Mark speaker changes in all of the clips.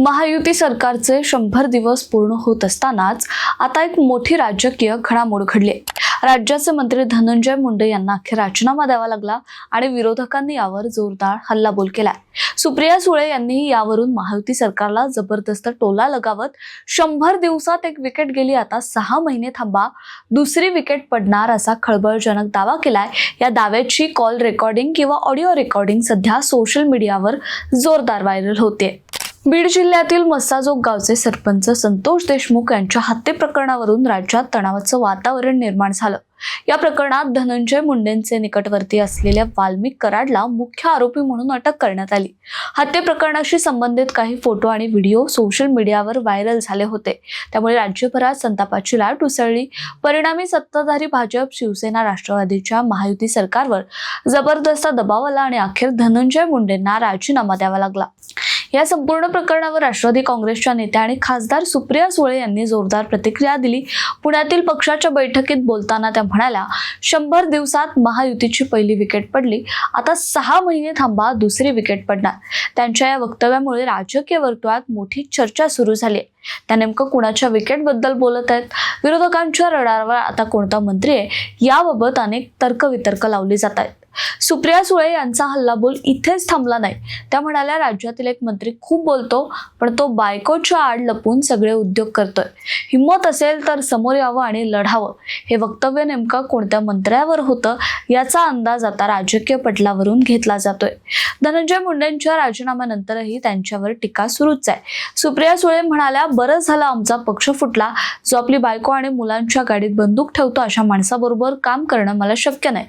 Speaker 1: महायुती सरकारचे शंभर दिवस पूर्ण होत असतानाच आता एक मोठी राजकीय घडामोड घडली. राज्याचे मंत्री धनंजय मुंडे यांना अखेर राजीनामा द्यावा लागला आणि विरोधकांनी यावर जोरदार हल्लाबोल केला सुप्रिया सुळे यांनीही यावरून महायुती सरकारला जबरदस्त टोला लगावत शंभर दिवसात एक विकेट गेली आता सहा महिने थांबा दुसरी विकेट पडणार असा खळबळजनक दावा केलाय. या दाव्याची कॉल रेकॉर्डिंग किंवा ऑडिओ रेकॉर्डिंग सध्या सोशल मीडियावर जोरदार व्हायरल होते बीड जिल्ह्यातील मस्साजोग गावचे सरपंच संतोष देशमुख यांच्या हत्ये प्रकरणावरून राज्यात तणावाचं वातावरण निर्माण झालं. या प्रकरणात धनंजय मुंडेंचे निकटवर्ती असलेल्या वाल्मिक कराडला मुख्य आरोपी म्हणून अटक करण्यात आली. हत्ये प्रकरणाशी संबंधित काही फोटो आणि व्हिडिओ सोशल मीडियावर व्हायरल झाले होते. त्यामुळे राज्यभरात संतापाची लाट उसळली. परिणामी सत्ताधारी भाजप शिवसेना राष्ट्रवादीच्या महायुती सरकारवर जबरदस्त दबाव आला आणि अखेर धनंजय मुंडेंना राजीनामा द्यावा लागला. या संपूर्ण प्रकरणावर राष्ट्रवादी काँग्रेसच्या नेत्या आणि खासदार सुप्रिया सुळे यांनी जोरदार प्रतिक्रिया दिली. पुण्यातील पक्षाच्या बैठकीत बोलताना त्या म्हणाल्या शंभर दिवसात महायुतीची पहिली विकेट पडली. आता सहा महिने थांबा दुसरी विकेट पडणार. त्यांच्या या वक्तव्यामुळे राजकीय वर्तुळात मोठी चर्चा सुरू झाली. आहे. त्या नेमकं कुणाच्या विकेटबद्दल बोलत आहेत? विरोधकांच्या रडारवर आता कोणता मंत्री आहे? याबाबत अनेक तर्कवितर्क लावले जात आहेत. सुप्रिया सुळे यांचा हल्लाबोल इथेच थांबला नाही. त्या म्हणाल्या राज्यातील एक मंत्री खूप बोलतो पण तो बायकोच्या आड लपून सगळे उद्योग करतोय. हिंमत असेल तर समोर यावं आणि लढावं. हे वक्तव्य नेमकं कोणत्या मंत्र्यावर होतं याचा अंदाज आता राजकीय पटलावरून घेतला जातोय. धनंजय मुंडेंच्या राजीनाम्यानंतरही त्यांच्यावर टीका सुरूच आहे. सुप्रिया सुळे म्हणाल्या बरं झालं आमचा पक्ष फुटला. जो आपली बायको आणि मुलांच्या गाडीत बंदूक ठेवतो अशा माणसाबरोबर काम करणं मला शक्य नाही.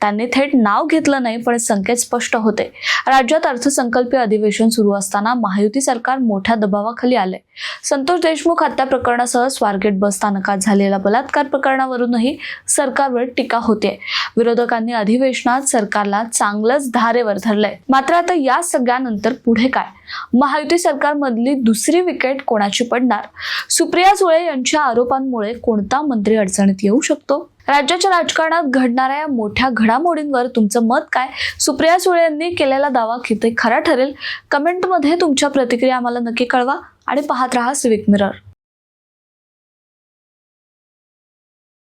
Speaker 1: त्यांनी थेट नाव घेतलं नाही पण संकेत स्पष्ट होते. राज्यात अर्थसंकल्पीय अधिवेशन सुरू असताना महायुती सरकार मोठ्या दबावाखाली आले संतोष देशमुख हत्या प्रकरणासह स्वारगेट बस स्थानकात झालेल्या बलात्कार प्रकरणावरूनही सरकारवर टीका होते. विरोधकांनी अधिवेशनात सरकारला चांगलंच धारेवर धरलंय. मात्र आता या सगळ्यानंतर पुढे काय? महायुती सरकारमधली दुसरी विकेट कोणाची पडणार? सुप्रिया सुळे यांच्या आरोपांमुळे कोणता मंत्री अडचणीत येऊ शकतो? राज्याच्या राजकारणात घडणाऱ्या या मोठ्या घडामोडींवर तुमचं मत काय? सुप्रिया सुळे यांनी केलेला दावा किती खरा ठरेल? कमेंटमध्ये तुमच्या प्रतिक्रिया आम्हाला नक्की कळवा. आणि पाहत रहा सिविक मिरर.